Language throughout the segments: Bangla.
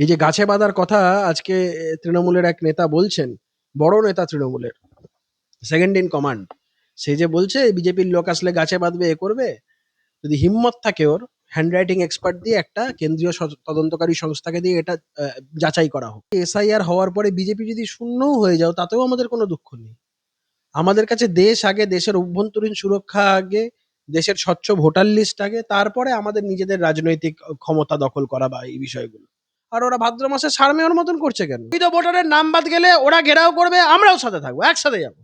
এই যে গাছে বাঁধার কথা আজকে তৃণমূলের এক নেতা বলছেন, বড় নেতা তৃণমূলের সেকেন্ড ইন কমান্ড সে যে বলছে, বিজেপির লোক আসলে গাছে বাঁধবে, এ করবে, যদি হিম্মত থাকে ওর হ্যান্ডরাইটিং এক্সপার্ট দিয়ে একটা কেন্দ্রীয় তদন্তকারী সংস্থাকে দিয়ে এটা যাচাই করা হোক। এসআইআর হওয়ার পরে বিজেপি যদি শূন্যও হয়ে যাও, তাতেও আমাদের কোনো দুঃখ নেই। আমাদের কাছে দেশ আগে, দেশের অভ্যন্তরীণ সুরক্ষা আগে, দেশের স্বচ্ছ ভোটার লিস্ট আগে, তারপরে আমাদের নিজেদের রাজনৈতিক ক্ষমতা দখল করা বা এই বিষয়গুলো। আর ওরা ভাদ্র মাসে সার মেয়র মতন করছে কেন? বৈধ ভোটারের নাম বাদ গেলে ওরা ঘেরাও করবে, আমরাও সাথে থাকব, একসাথে যাব।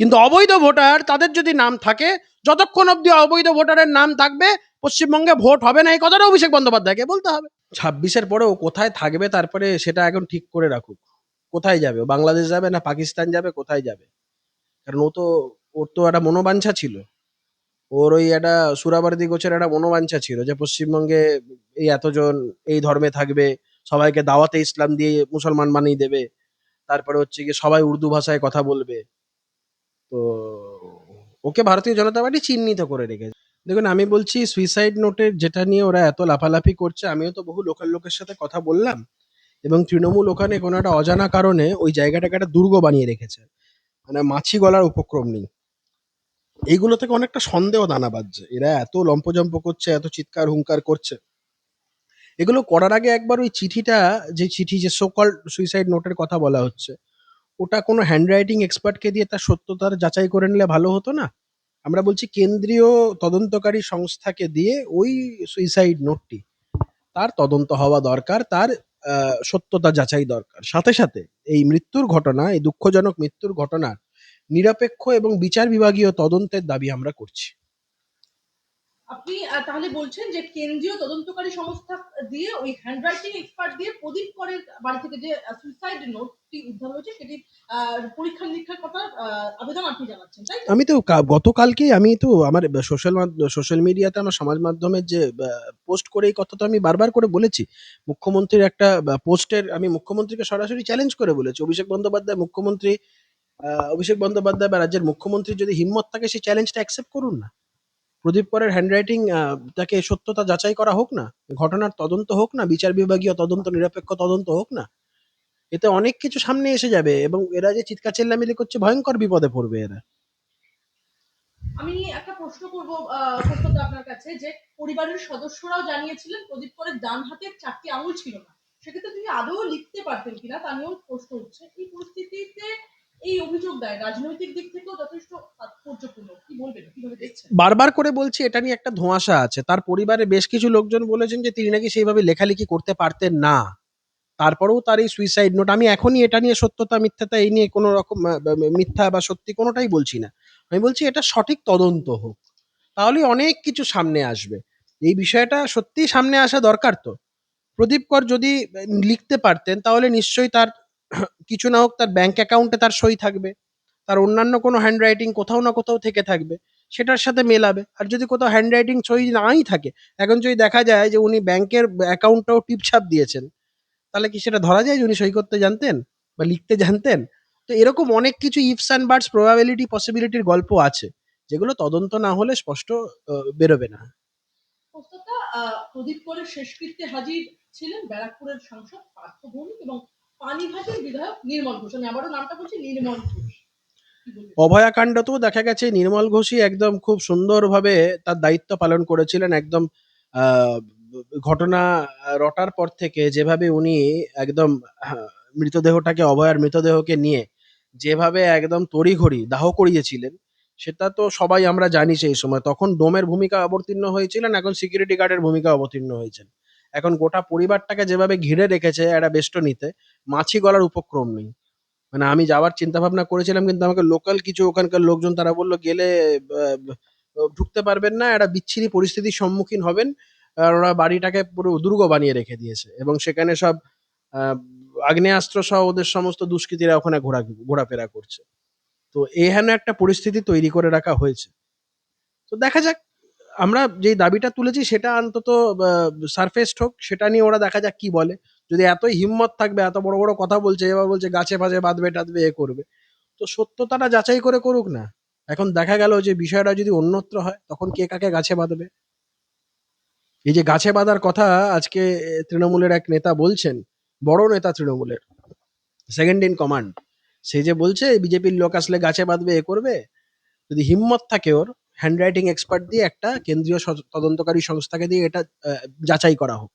কিন্তু অবৈধ ভোটার, তাদের যদি নাম থাকে, যতক্ষণ অব্দি অবৈধ ভোটারের নাম থাকবে, পশ্চিমবঙ্গে ভোট হবে না, এই কথাটা অভিষেক বন্দ্যোপাধ্যায়কে বলতে হবে। ছাব্বিশের পরে ও কোথায় থাকবে, তারপরে সেটা এখন ঠিক করে রাখুক। কোথায় যাবে? বাংলাদেশ যাবে না, পাকিস্তান যাবে, কোথায় যাবে? কারণ ও তো, ওর তো একটা মনোবাঞ্ছা ছিল। ওর ওই একটা সুরাবার্দি গোছের একটা মনোবাঞ্ছা ছিল যে পশ্চিমবঙ্গে এই এতজন, এই ধর্মে থাকবে, সবাইকে দাওয়াতে ইসলাম দিয়ে মুসলমান বানিয়ে দেবে, তারপরে হচ্ছে গিয়ে সবাই উর্দু ভাষায় কথা বলবে। তো ওকে ভারতীয় জনতা পার্টি চিহ্নিত করে রেখেছে। দেখুন, আমি বলছি সুইসাইড নোটের যেটা নিয়ে ওরা এত লাফালাফি করছে, আমিও তো বহু লোকাল লোকের সাথে কথা বললাম এবং তৃণমূল ওখানে কোনো একটা অজানা কারণে ওই জায়গাটাকে একটা দুর্গ বানিয়ে রেখেছে। মানে মাছি গলার উপক্রম নেই। এইগুলো থেকে অনেকটা সন্দেহ দানা বাজছে এরা এত লম্পজম্প করছে, এত চিৎকার হুঙ্কার করছে। এগুলো করার আগে একবার ওই চিঠিটা, যে চিঠি, যে সোকল সুইসাইড নোটের কথা বলা হচ্ছে, ওটা কোনো হ্যান্ডরাইটিং এক্সপার্টকে দিয়ে তার সত্যতার যাচাই করে নিলে ভালো হতো না? আমরা বলছি কেন্দ্রীয় তদন্তকারী সংস্থাকে দিয়ে ওই সুইসাইড নোটটি তার তদন্ত হওয়া দরকার, তার সত্যতা যাচাই দরকার। সাথে সাথে এই মৃত্যুর ঘটনা, এই দুঃখজনক মৃত্যুর ঘটনার নিরপেক্ষ এবং বিচার বিভাগীয় তদন্তের দাবি আমরা করছি। আপনি তাহলে বলছেন যে কেন্দ্রীয় তদন্তকারী সংস্থা দিয়ে ওই হ্যান্ডরাইটিং এক্সপার্ট দিয়ে প্রদীপ করের বাড়ি থেকে যে সুইসাইড নোটটি উদ্ধার হয়েছে সেটি পরীক্ষা নিরীক্ষার কথা আবেদন আপনি জানাচ্ছেন তাই তো? আমি তো গতকালকেই আমি তো আমার সোশ্যাল সোশ্যাল মিডিয়াতে আমার সমাজ মাধ্যমের যে পোস্ট করে এই কথা তো আমি বারবার করে বলেছি। মুখ্যমন্ত্রীর একটা পোস্টের আমি মুখ্যমন্ত্রীকে সরাসরি চ্যালেঞ্জ করে বলেছি। অভিষেক বন্দ্যোপাধ্যায় মুখ্যমন্ত্রী অভিষেক বন্দ্যোপাধ্যায় বা রাজ্যের মুখ্যমন্ত্রী যদি হিম্মত থাকে, সেই চ্যালেঞ্জটা অ্যাকসেপ্ট করুন না। প্রদীপ করের হ্যান্ডরাইটিং তাকে সত্যতা যাচাই করা হোক না, ঘটনার তদন্ত হোক না, বিচার বিভাগীয় তদন্ত, নিরপেক্ষ তদন্ত হোক না, এতে অনেক কিছু সামনে এসে যাবে এবং এরা যে চিৎকার চেল্লামিলি করছে, ভয়ঙ্কর বিপদে পড়বে এরা। আমি একটা প্রশ্ন করব আপনার কাছে, যে পরিবারের সদস্যরাও জানিয়েছিলেন প্রদীপ করের ডান হাতের চারটি আঙুল ছিল না। সেক্ষেত্রে তিনি আদৌ লিখতে পারতেন কিনা, তা নিয়েও প্রশ্ন উঠছে। এই পরিস্থিতিতে এই অভিযোগ দেয়। রাজনৈতিক দিক থেকেও যথেষ্ট তাৎপর্যপূর্ণ। কি বলবেন? কীভাবে দেখছেন? বারবার করে বলছি, এটা নিয়ে একটা ধোঁয়াশা আছে। তার পরিবারে বেশ কিছু লোকজন বলেছেন যে, তিনি নাকি সেইভাবে লেখালেখি করতে পারতেন না। তারপরেও তার এই সুইসাইড নোট আমি এখনই এটা নিয়ে সত্যতা মিথ্যাটা এই নিয়ে কোনো রকম মিথ্যা বা সত্যি কোনোটাই বলছি না। আমি বলছি, এটা সঠিক তদন্ত হোক। তাহলে অনেক কিছু সামনে আসবে। এই বিষয়টা সত্যিই সামনে আসা দরকার তো। প্রদীপ কর যদি লিখতে পারতেন, তাহলে নিশ্চয়ই তার কিছু না হোক তার ব্যাংক অ্যাকাউন্টে তার সই থাকবে, তার অন্যান্য কোনো হ্যান্ডরাইটিং কোথাও না কোথাও থেকে থাকবে, সেটার সাথে মেলাবে। আর যদি কোথাও হ্যান্ডরাইটিং সই নাই থাকে, এখন যদি দেখা যায় যে উনি ব্যাংকের অ্যাকাউন্টটাও টিপছাপ দিয়েছেন, তাহলে কি সেটা ধরা যায় যে উনি সই করতে জানতেন বা লিখতে জানতেন? তো এরকম অনেক কিছু ইফস অ্যান্ড বার্ডস প্রবাবিলিটি পসিবিলিটির গল্প আছে, যেগুলো তদন্ত না হলে স্পষ্ট বেরোবে না। প্রদীপ করের শেষকৃত্যে হাজির ছিলেন ব্যারাকপুরের সাংসদ পার্থ ভৌমিক এবং পানিঘাটের বিধায়ক নির্মল ঘোষ। আমি আবারও নামটা বলছি, নির্মল ঘোষ। অভয়াকাণ্ডতেও দেখা গেছে, নির্মল ঘোষই একদম খুব সুন্দরভাবে তার দায়িত্ব পালন করেছিলেন। একদম ঘটনা রটার পর থেকে যেভাবে উনি একদম মৃতদেহটাকে, অভয়ার মৃতদেহকে নিয়ে যেভাবে একদম তড়িঘড়ি, দাহ করিয়েছিলেন, সেটা তো সবাই আমরা জানি সেই সময়। তখন ডোমের ভূমিকা অবতীর্ণ হয়েছিলেন, এখন সিকিউরিটি গার্ডের ভূমিকা অবতীর্ণ হয়েছেন। এখন গোটা পরিবারটাকে যেভাবে ঘিরে রেখেছে একটা বেষ্টনীতে, মাছি গলার উপক্রম নেই। মানে আমি যাওয়ার চিন্তা ভাবনা করেছিলাম, কিন্তু আমাকে লোকাল কিছু ওখানকার লোকজন তারা বলল, গেলে ঢুকতে পারবেন না, একটা বিচ্ছিরি পরিস্থিতির সম্মুখীন হবেন। আর ওরা বাড়িটাকে পুরো দুর্গ বানিয়ে রেখে দিয়েছে এবং সেখানে সব আগ্নেয়াস্ত্র সহ ওদের সমস্ত দুষ্কৃতীরা ওখানে ঘোরা, ঘোরাফেরা করছে। তো এহেন একটা পরিস্থিতি তৈরি করে রাখা হয়েছে। তো দেখা যাক আমরা যেই দাবিটা তুলেছি সেটা অন্তত সারফেসড হোক, সেটা নিয়ে ওরা দেখা যাক কি বলে। যদি এতই হিম্মত থাকবে, এত বড় বড় কথা বলছে, এবার বলছে গাছে ফাছে বাঁধবে, টাঁধবে, এ করবে। তো সত্যতাটা যাচাই করে করুক না। এখন দেখা গেল যে বিষয়টা যদি অন্যত্র হয়, তখন কে কাকে গাছে বাঁধবে? এই যে গাছে বাঁধার কথা আজকে তৃণমূলের এক নেতা বলছেন, বড় নেতা তৃণমূলের সেকেন্ড ইন কমান্ড সে যে বলছে বিজেপির লোক আসলে গাছে বাঁধবে, এ করবে? যদি হিম্মত থাকে ওর হ্যান্ডরাইটিং এক্সপার্ট দিয়ে একটা কেন্দ্রীয় তদন্তকারী সংস্থাকে দিয়ে এটা যাচাই করা হোক।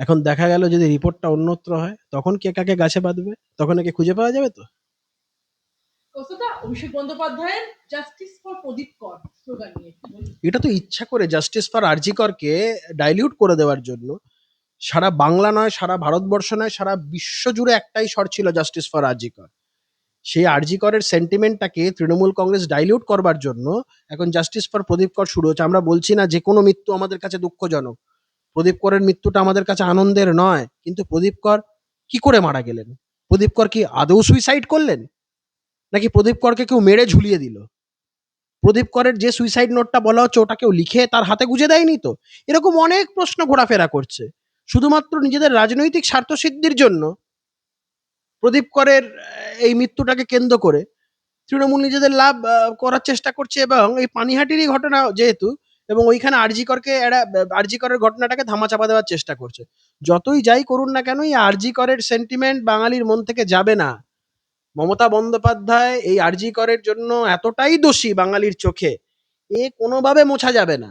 এখন দেখা গেল যদি রিপোর্টটা অন্যত্র হয় তখন কে কাকে গাছে বাঁধবে? তখন একে খুঁজে পাওয়া যাবে তো? অভিষেক বন্দ্যোপাধ্যায়ের জাস্টিস ফর প্রদীপ কর স্লোগান নিয়ে এটা তো ইচ্ছা করে জাস্টিস ফর আরজিকরকে ডাইলিউট করে দেওয়ার জন্য। সারা বাংলা নয় সারা ভারতবর্ষ নয় সারা বিশ্ব জুড়ে একটাই স্বর ছিল জাস্টিস ফর আরজিকর সেই আরজিকরের সেন্টিমেন্টটাকে তৃণমূল কংগ্রেস ডাইলিউট করবার জন্য এখন জাস্টিস ফর প্রদীপ কর শুরু হচ্ছে। আমরা বলছি না যে কোনো মৃত্যু আমাদের কাছে দুঃখজনক। প্রদীপ করের মৃত্যুটা আমাদের কাছে আনন্দের নয়, কিন্তু প্রদীপ কর কি করে মারা গেলেন? প্রদীপ কর কি আদৌ সুইসাইড করলেন? নাকি প্রদীপ করকে কেউ মেরে ঝুলিয়ে দিল? প্রদীপ করের যে সুইসাইড নোটটা বলা হচ্ছে, ওটা কেউ লিখে তার হাতে গুঁজে দেয়নি তো? এরকম অনেক প্রশ্ন ঘোরাফেরা করছে। শুধুমাত্র নিজেদের রাজনৈতিক স্বার্থ সিদ্ধির জন্য প্রদীপ করের এই মৃত্যুটাকে কেন্দ্র করে তৃণমূল নিজেদের লাভ করার চেষ্টা করছে এবং এই পানিহাটিরই ঘটনা যেহেতু এবং ওইখানে আরজি করকে এরা, আরজি করের ঘটনাটাকে ধামাচাপা দেওয়ার চেষ্টা করছে। যতই যাই করুন না কেন এই আরজি করের সেন্টিমেন্ট বাঙালির মন থেকে যাবে না। মমতা বন্দ্যোপাধ্যায় এই আরজি করের জন্য এতটাই দোষী বাঙালির চোখে, এ কোনোভাবে মোছা যাবে না।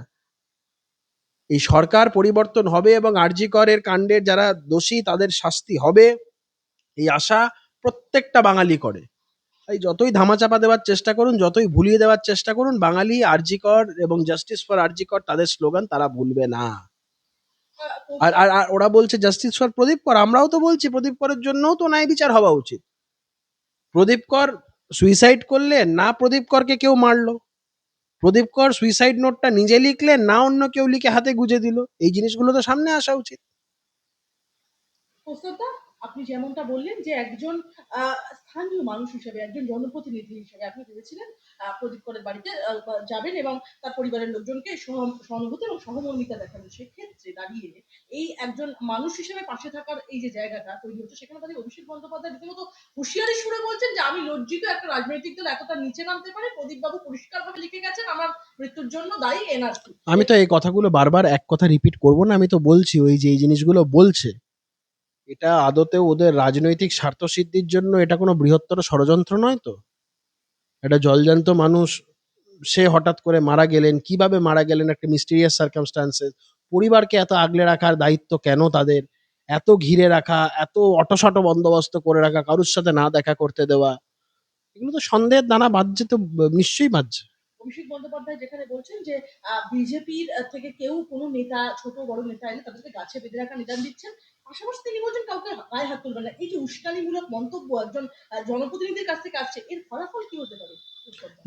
এই সরকার পরিবর্তন হবে এবং আরজি করের কাণ্ডের যারা দোষী তাদের শাস্তি হবে। এই আশা প্রত্যেকটা বাঙালি করে। তাই যতই ধামাচাপা দেওয়ার চেষ্টা করুন, যতই ভুলিয়ে দেওয়ার চেষ্টা করুন, বাঙালি আরজিকর এবং জাস্টিস ফর আরজিকর তাদের স্লোগান তারা ভুলবে না। আর আর আর ওরা বলছে জাস্টিস ফর প্রদীপ কর, আমরাও তো বলছি প্রদীপ করের জন্যও তো ন্যায় বিচার হওয়া উচিত। প্রদীপ কর সুইসাইড করলে না প্রদীপ করকে কেউ মারলো। প্রদীপ কর সুইসাইড নোটটা নিজে লিখলে না অন্য কেউ লিখে হাতে গুজে দিল। এই জিনিসগুলো তো সামনে আসা উচিত। আপনি যেমনটা বললেন যে একজন স্থানীয় মানুষ হিসেবে, একজন জনপ্রতিনিধি হিসেবে আপনি ভেবেছিলেন প্রদীপ করের বাড়িতে যাবেন এবং তার পরিবারের লোকজনকে সহ- সহানুভূতি এবং সহমর্মিতা দেখাবেন। সেক্ষেত্রে দাঁড়িয়ে এই একজন মানুষ হিসেবে পাশে থাকার এই যে জায়গাটা তৈরি হচ্ছে, সেখানে দাঁড়িয়ে অভিষেক বন্দ্যোপাধ্যায় রীতিমতো হুঁশিয়ারি সুরে বলছেন যে, আমি লজ্জিত একটা রাজনৈতিক দল এতটা নিচে নামতে পারে। প্রদীপ বাবু পরিষ্কারভাবে লিখে গেছেন, আমার মৃত্যুর জন্য দায়ী এনআরসি। আমি তো এই কথাগুলো বারবার এক কথা রিপিট করব না, আমি তো বলছি ওই যে এই জিনিসগুলো বলছে। এটা আদতে ওদের রাজনৈতিক স্বার্থ সিদ্ধির জন্য এটা কোনো বৃহত্তর ষড়যন্ত্র নয় তো? একটা জলজান্ত মানুষ, সে হঠাৎ করে মারা গেলেন, কীভাবে মারা গেলেন একটা মিস্টিরিয়াস সার্কামস্টান্সেস পরিবারকে এত আগলে রাখার দায়িত্ব কেন তাদের? এত ঘিরে রাখা, এত অটোশট বন্দোবস্ত করে রাখা, কারুর সাথে না দেখা করতে দেওয়া? এগুলো তো সন্দেহের দানা বাজছে তো, নিশ্চয়ই বাজছে অভিষেক বন্দ্যোপাধ্যায় যেখানে বলছেন যে বিজেপির থেকে কেউ কোনো নেতা, ছোট বড় নেতা এলে তাদেরকে গাছে বেঁধে রাখা নিদান দিচ্ছেন। পাশাপাশি তিনি বলছেন কাউকে গায়ে হাত তুলবেন না। এই যে উস্কানিমূলক মন্তব্য একজন জনপ্রতিনিধির কাছ থেকে আসছে, এর ফলাফল কি হতে পারে?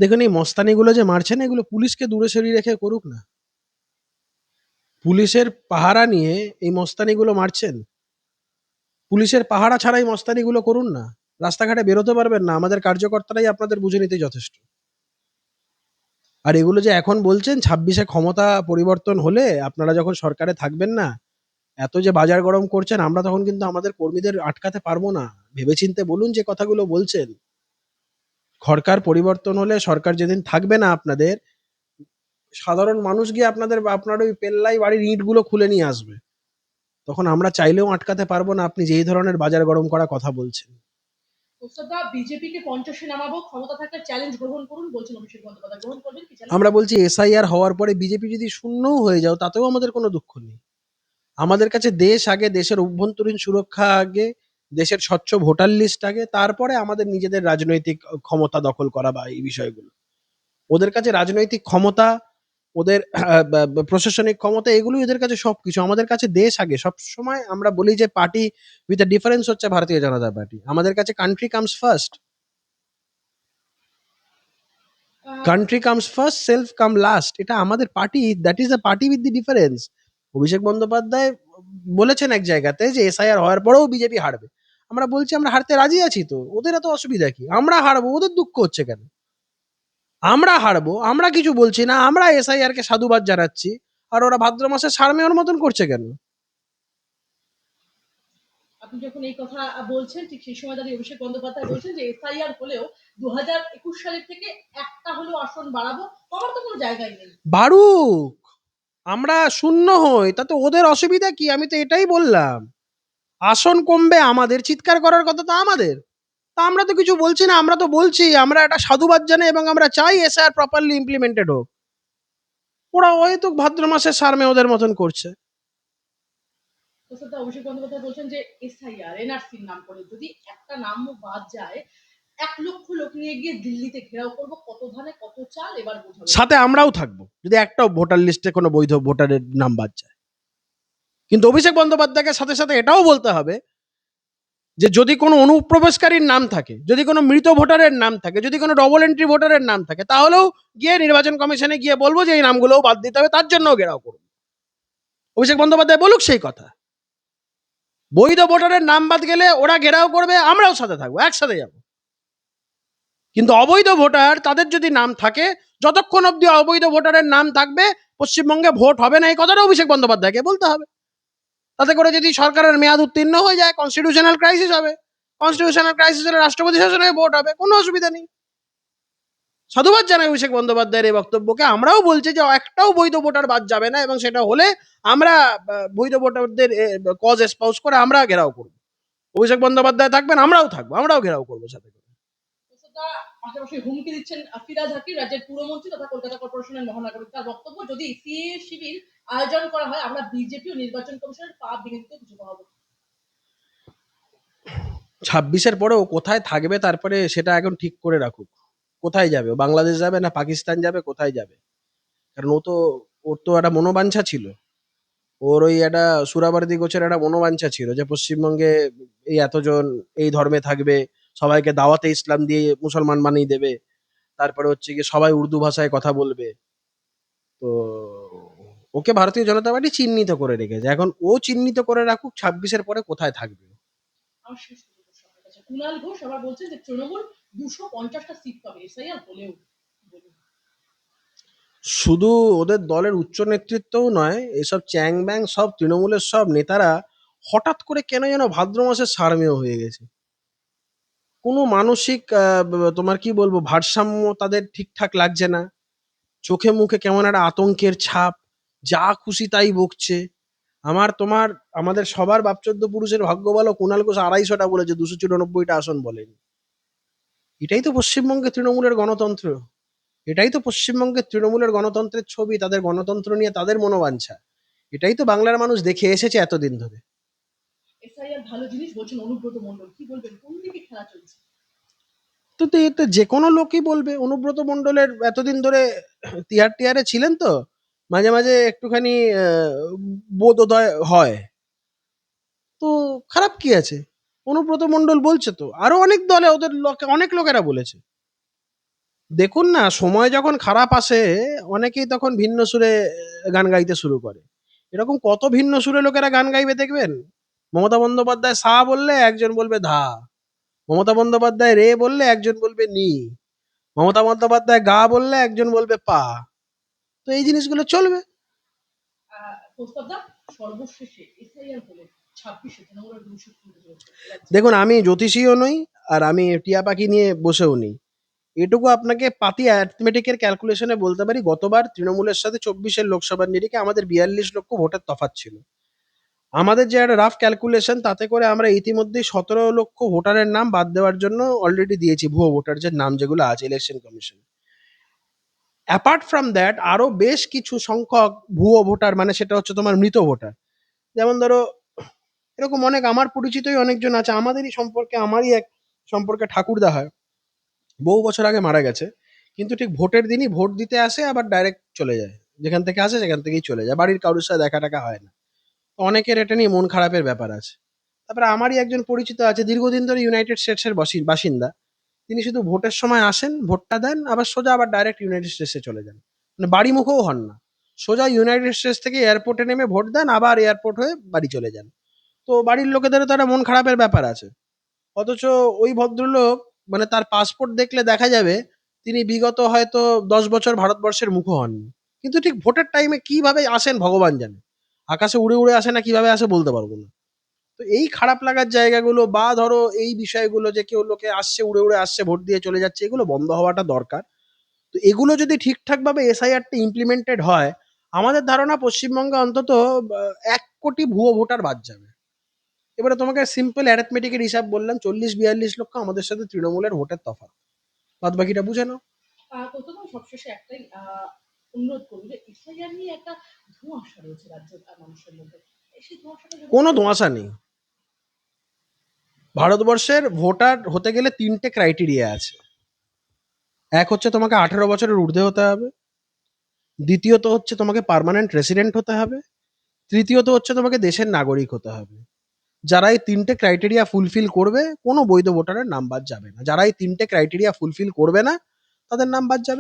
দেখুন, এই মস্তানিগুলো যে মারছে না এগুলো পুলিশকে দূরে সরিয়ে রেখে করুক না। পুলিশের পাহারা নিয়ে এই মস্তানিগুলো মারছেন। পুলিশের পাহারা ছাড়াই মস্তানিগুলো করুন না। রাস্তাঘাটে বেরোতে পারবেন না। আমাদের কার্যকর্তারাই আপনাদের বুঝে নিতে যথেষ্ট। আর এগুলো যে এখন বলছেন, ছাব্বিশে ক্ষমতা পরিবর্তন হলে আপনারা যখন সরকারে থাকবেন না এত যে বাজার গরম করছেন আমরা তখন কিন্তু আমাদের কর্মীদের আটকাতে পারব না। ভেবেচিন্তে বলুন যে কথাগুলো বলছেন। সরকার পরিবর্তন হলে সরকার যেদিন থাকবে না আপনাদের সাধারণ মানুষ গিয়ে আপনাদের আপনার ওই পেল্লাই বাড়ির ইঁটগুলো খুলে নিয়ে আসবে। তখন আমরা চাইলেও আটকাতে পারব না আপনি যেই ধরনের বাজার গরম করা কথা বলছেন? আমরা বলছি এসআইআর হওয়ার পরে বিজেপি যদি শূন্যও হয়ে যাও তাতেও আমাদের কোনো দুঃখ নেই। আমাদের কাছে দেশ আগে, দেশের অভ্যন্তরীণ সুরক্ষা আগে, দেশের স্বচ্ছ ভোটার লিস্ট আগে, তারপরে আমাদের নিজেদের রাজনৈতিক ক্ষমতা দখল করা বা এই বিষয়গুলো। ওদের কাছে রাজনৈতিক ক্ষমতা, ওদের প্রশাসনিক ক্ষমতা, এগুলোই ওদের কাছে সবকিছু। আমাদের কাছে দেশ আগে। সব সময় আমরা বলি যে পার্টি উইথ ডিফারেন্স হচ্ছে ভারতীয় জনতা পার্টি আমাদের কাছে country comes first country comes first self come last এটা আমাদের party that is the party with the difference Abhishek Bandyopadhyay বলেছেন এক জায়গাতে যে এসআইআর হওয়ার পরেও বিজেপি হারবে। আমরা বলছি আমরা হারতে রাজি আছি তো ওদের এত অসুবিধা কি? আমরা হারবো ওদের দুঃখ হচ্ছে কেন? আমরা হারবো আমরা কিছু বলছি না আমরা এসআইআর কে সাধুবাদ জানাচ্ছি আর ওরা ভাদ্র মাসে সার মেয়র মতন করছে কেন? আপনি যখন এই কথা বলছেন ঠিক সেই সময় দাঁড়িয়ে অভিষেক বন্দ্যোপাধ্যায় বলছেন যে এসআইআর হলেও দু হাজার একুশ সালের থেকে একটা হলেও আসন বাড়াবো কমার তো কোনো জায়গায় নেই। বাড়ুক! আমরা শূন্য হই, তাতে ওদের অসুবিধা কি? আমি তো এটাই বললাম। আসন কমবে, আমাদের চিৎকার করার কথা তো আমাদের। তা আমরা তো কিছু বলছি না, আমরা তো বলছি, আমরা একটা সাধুবাদ জানাই এবং আমরা চাই এসআর প্রপারলি ইমপ্লিমেন্টেড হোক। ওরা হয়তো ভাদ্র মাসে সারমে ওদের মতন করছে। প্রসাদ অভিষেক বন্দ্যোপাধ্যায় বলছেন যে, এসআইআর, এনআরসির নাম করে যদি একটা নামও বাদ যায় এক লক্ষ লোক নিয়ে গিয়ে দিল্লিতে ঘেরাও করব, কত ধানে কত চাল, এবার বোঝাবো সাথে আমরাও থাকব, যদি একটাও ভোটার লিস্টে কোনো বৈধ ভোটারের নাম বাদ যায় কিন্তু অভিষেক বন্দ্যোপাধ্যায়কে সাথে সাথে এটাও বলতে হবে যে, যদি কোনো অনুপ্রবেশকারীর নাম থাকে, যদি কোনো মৃত ভোটারের নাম থাকে, যদি কোনো ডবল এন্ট্রি ভোটারের নাম থাকে, তাহলেও গিয়ে নির্বাচন কমিশনে গিয়ে বলব যে, এই নামগুলোও বাদ দিতে হবে, তার জন্যও ঘেরাও করব। অভিষেক বন্দ্যোপাধ্যায় বলুক সেই কথা। বৈধ ভোটারের নাম বাদ গেলে ওরা ঘেরাও করবে, আমরাও সাথে থাকব, একসাথে যাব। কিন্তু অবৈধ ভোটার, তাদের যদি নাম থাকে, যতক্ষণ অবধি অবৈধ ভোটারের নাম থাকবে, পশ্চিমবঙ্গে ভোট হবে না, এই কথাটা অভিষেক বন্দ্যোপাধ্যায়কে বলতে হবে। তাতে করে যদি সরকারের মেয়াদ উত্তীর্ণ হয়ে যায় কনস্টিটিউশনাল ক্রাইসিস হবে। কনস্টিটিউশনাল ক্রাইসিস হলে রাষ্ট্রপতি শাসনে ভোট হবে, কোনো অসুবিধা নেই। সাধুবাদ জানাই অভিষেক বন্দ্যোপাধ্যায়ের এই বক্তব্যকে। আমরাও বলছি যে একটাও বৈধ ভোটার বাদ যাবে না এবং সেটা হলে আমরা বৈধ ভোটারদের কজ এসপাউস করে আমরা ঘেরাও করব। অভিষেক বন্দ্যোপাধ্যায় থাকবেন, আমরাও থাকব, আমরাও ঘেরাও করব সাথে পাশাপাশি হুমকি দিচ্ছেন ফিরাজ হাকিম, রাজ্যের পুরমন্ত্রী তথা কলকাতা কর্পোরেশনের মহানগরী তার বক্তব্য, যদি সিএ শিবির আয়োজন করা হয়, আমরা বিজেপি ও নির্বাচন কমিশনের পা ভেঙে দিতে কিছু পাবো ছাব্বিশের পরে ও কোথায় থাকবে তারপরে সেটা এখন ঠিক করে রাখুক। কোথায় যাবে? বাংলাদেশ যাবে না পাকিস্তান যাবে? কোথায় যাবে? কারণ ও তো, ওর তো একটা মনোবাঞ্ছা ছিল। ওর ওই একটা সুরাবারদি গোছের একটা মনোবাঞ্ছা ছিল যে পশ্চিমবঙ্গে এই এতজন, এই ধর্মে থাকবে। সবাইকে দাওয়াতে ইসলাম দিয়ে মুসলমান বানিয়ে দেবে। তারপরে হচ্ছে কি সবাই উর্দু ভাষায় কথা বলবে। তো ওকে ভারতীয় জনতা পার্টি চিহ্নিত করে রেখেছে। এখন ও চিহ্নিত করে রাখুক ছাব্বিশের পরে কোথায় থাকবে আমার শেষ প্রশ্ন আপনার কাছে। কুণাল ঘোষ আবার বলছেন যে তৃণমূল দুশো পঞ্চাশটা সিট পাবে এসআইআর হলেও শুধু ওদের দলের উচ্চ নেতৃত্বও নয় এসব চ্যাং ব্যাং সব তৃণমূলের সব নেতারা হঠাৎ করে কেন যেন ভাদ্র মাসের সারমেয় হয়ে গেছে। কোনো মানসিক তোমার কি বলব, ভারসাম্য তাদের ঠিকঠাক লাগছে না। চোখে মুখে কেমন একটা আতঙ্কের ছাপ, যা খুশি তাই বকছে। আমার তোমার, আমাদের সবার বাপচোদ্দ পুরুষের ভাগ্য বলো কুণাল ঘোষ আড়াইশোটা বলেছে, দুশো চুরানব্বইটা আসন বলেনি। এটাই তো পশ্চিমবঙ্গে তৃণমূলের গণতন্ত্র। এটাই তো পশ্চিমবঙ্গের তৃণমূলের গণতন্ত্রের ছবি, তাদের গণতন্ত্র নিয়ে তাদের মনোবাঞ্ছা। এটাই তো বাংলার মানুষ দেখে এসেছে এতদিন ধরে। এসআইআর ভালো জিনিস বলছেন অনুব্রত মন্ডল কি বলবেন? কোন দিকে খেলা চলছে? তো এতে যে কোনো লোকই বলবে। অনুব্রত মণ্ডলের এতদিন ধরে টিয়ার টিয়ারে ছিলেন তো, মাঝে মাঝে একটুখানি বোধোদয় হয়। তো খারাপ কি আছে? অনুব্রত মণ্ডল বলছে তো, আরও অনেক দলে ওদের অনেক লোকেরা বলেছে। দেখুন না, সময় যখন খারাপ আসে, অনেকেই তখন ভিন্ন সুরে গান গাইতে শুরু করে। এরকম কত ভিন্ন সুরে লোকেরা গান গাইবে দেখবেন? মমতা বন্দ্যোপাধ্যায় সা বললে একজন বলবে ধা। মমতা বন্দ্যোপাধ্যায় রে বললে একজন বলবে নি। মমতা বন্দ্যোপাধ্যায় গা বললে একজন বলবে পা। তো এই জিনিসগুলো চলবে। দেখুন, আমি জ্যোতিষীও নই আর আমি টিয়া পাখি নিয়ে বসেও নেই। এটুকু আপনাকে পাতি অ্যাথমেটিকের ক্যালকুলেশনে বলতে পারি, গতবার তৃণমূলের সাথে চব্বিশের লোকসভার নিরিখে আমাদের বিয়াল্লিশ লক্ষ ভোটের তফাৎ ছিল। আমাদের যে একটা রাফ ক্যালকুলেশন তাতে করে আমরা ইতিমধ্যেই সতেরো লক্ষ ভোটারের নাম বাদ দেওয়ার জন্য অলরেডি দিয়েছি, ভুয়ো ভোটার যে নাম যেগুলো আছে election commission apart from that আরও বেশ কিছু সংখ্যক ভুয়ো ভোটার মানে সেটা হচ্ছে তোমার মৃত ভোটার। যেমন ধরো, এরকম অনেক আমার পরিচিতই অনেকজন আছে, আমাদেরই সম্পর্কে, আমারই এক সম্পর্কে ঠাকুরদা হয়। বহু বছর আগে মারা গেছে, কিন্তু ঠিক ভোটের দিনই ভোট দিতে আসে, আবার ডাইরেক্ট চলে যায়। যেখান থেকে আসে, সেখান থেকেই চলে যায়। বাড়ির কারোর সাথে দেখা টাকা হয় না। অনেকের এটা নিয়ে মন খারাপের ব্যাপার আছে। তারপরে আমারই একজন পরিচিত আছে, দীর্ঘদিন ধরে ইউনাইটেড স্টেটসের বসি- বাসিন্দা। তিনি শুধু ভোটের সময় আসেন, ভোটটা দেন, আবার সোজা আবার ডাইরেক্ট ইউনাইটেড স্টেটসে চলে যান। মানে বাড়ি মুখেও হন না। সোজা ইউনাইটেড স্টেটস থেকে এয়ারপোর্টে নেমে ভোট দেন, আবার এয়ারপোর্ট হয়ে বাড়ি চলে যান। তো বাড়ির লোকেদেরও তো একটা মন খারাপের ব্যাপার আছে। অথচ ওই ভদ্রলোক মানে তার পাসপোর্ট দেখলে দেখা যাবে, তিনি বিগত হয়তো দশ বছর ভারতবর্ষের মুখ হননি। কিন্তু ঠিক ভোটের টাইমে কীভাবে আসেন ভগবান জানে। আকাশে উড়ে উড়ে আসে না, কীভাবে আসে বলতে পারব না। তো এই খারাপ লাগার জায়গাগুলো বা ধরো এই বিষয়গুলো যে কেউ লোকে আসছে, উড়ে উড়ে আসছে, ভোট দিয়ে চলে যাচ্ছে, এগুলো বন্ধ হওয়াটা দরকার। তো এগুলো যদি ঠিকঠাকভাবে এসআইআরটা ইমপ্লিমেন্টেড হয়, আমাদের ধারণা পশ্চিমবঙ্গে অন্তত এক কোটি ভুয়ো ভোটার বাদ যাবে। এবারে তোমাকে সিম্পল অ্যারেথমেটিকের হিসাব বললাম, চল্লিশ বিয়াল্লিশ লক্ষ আমাদের সাথে তৃণমূলের ভোটের তফাৎ। বাদ বাকিটা বুঝে নাও। সবশেষে একটাই অনুরোধ করব যে এসআইআর নিয়ে একটা ধোঁয়াশা রয়েছে রাজ্যের মানুষের মধ্যে। ধোঁয়াশাটা কোনো ধোঁয়াশা নেই। ভারতবর্ষের ভোটার হতে গেলে তিনটে ক্রাইটেরিয়া আছে। এক হচ্ছে তোমাকে আঠেরো বছরের ঊর্ধ্বে হতে হবে। দ্বিতীয়ত হচ্ছে তোমাকে পার্মানেন্ট রেসিডেন্ট হতে হবে। তৃতীয়ত হচ্ছে তোমাকে দেশের নাগরিক হতে হবে। যারা এই তিনটে ক্রাইটেরিয়া ফুলফিল করবে, কোনো বৈধ ভোটারের নাম বাদ যাবে না। যারা এই তিনটে ক্রাইটেরিয়া ফুলফিল করবে না, তাদের নাম বাদ যাবে।